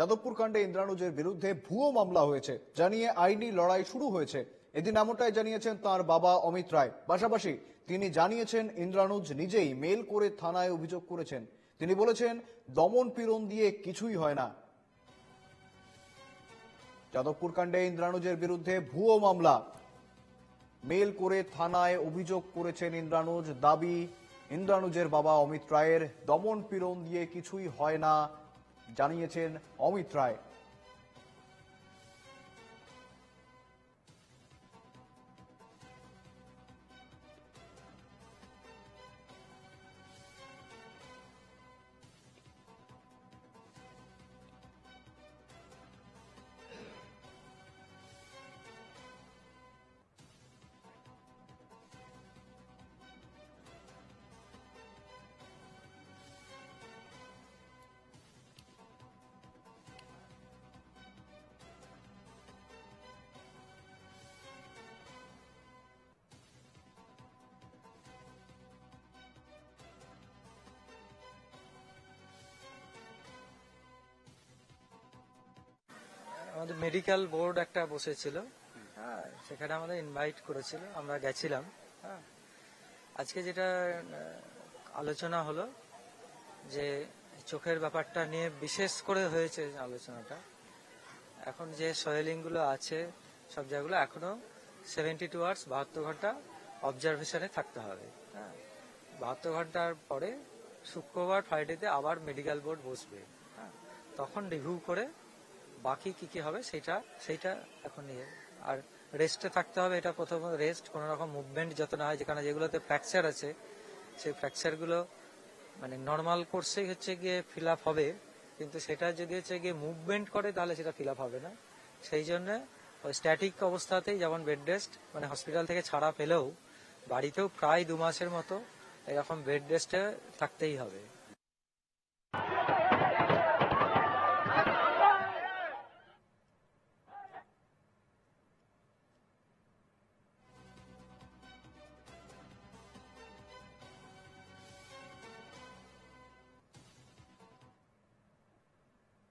যাদবপুর কাণ্ডে ইন্দ্রানুজের বিরুদ্ধে ভুয়ো মামলা হয়েছে। জানিয়ে আইনি লড়াই শুরু হয়েছে। এদিন এমনটাই জানিয়েছেন তার বাবা অমিত রায়। পাশাপাশি তিনি জানিয়েছেন ইন্দ্রানুজ নিজেই মেল করে থানায় অভিযোগ করেছেন। তিনি বলেছেন, দমন পীড়ন দিয়ে কিছুই হয় না। যাদবপুর কাণ্ডে ইন্দ্রানুজের বিরুদ্ধে ভুয়ো মামলা। মেল করে থানায় অভিযোগ করেছেন ইন্দ্রানুজ। দাবি, ইন্দ্রানুজের বাবা অমিত রায়ের, দমন পীড়ন দিয়ে কিছুই হয় না জানিয়েছেন অমিত রায়। আমাদের মেডিকেল বোর্ড একটা বসেছিল। হ্যাঁ। সেখানে আমাদের ইনভাইট করেছিল আমরা গেছিলাম। হ্যাঁ। আজকে যেটা আলোচনা হলো যে চোখের ব্যাপারটা নিয়ে বিশেষ করে হয়েছে আলোচনাটা। এখন যে সয়েলিংগুলো আছে সব জায়গাগুলো এখনও সেভেন্টি টু আওয়ার্স বাহাত্তর ঘণ্টা অবজারভেশনে থাকতে হবে। হ্যাঁ। বাহাত্তর ঘণ্টার পরে শুক্রবার ফ্রাইডেতে আবার মেডিকেল বোর্ড বসবে। হ্যাঁ। তখন রিভিউ করে বাকি কি কি হবে সেটা, সেইটা এখন নিয়ে। আর রেস্টে থাকতে হবে, এটা প্রথম রেস্ট কোনো রকম মুভমেন্ট যত না হয়, যেখানে যেগুলোতে ফ্র্যাকচার আছে, সেই ফ্র্যাকচারগুলো মানে নর্মাল কোর্সেই হচ্ছে গিয়ে ফিল আপ হবে। কিন্তু সেটা যদি হচ্ছে গিয়ে মুভমেন্ট করে, তাহলে সেটা ফিল আপ হবে না। সেই জন্য ওই স্ট্যাটিক অবস্থাতেই যেমন বেড রেস্ট মানে হসপিটাল থেকে ছাড়া পেলেও, বাড়িতেও প্রায় দু মাসের মতো এরকম বেড রেস্টে থাকতেই হবে।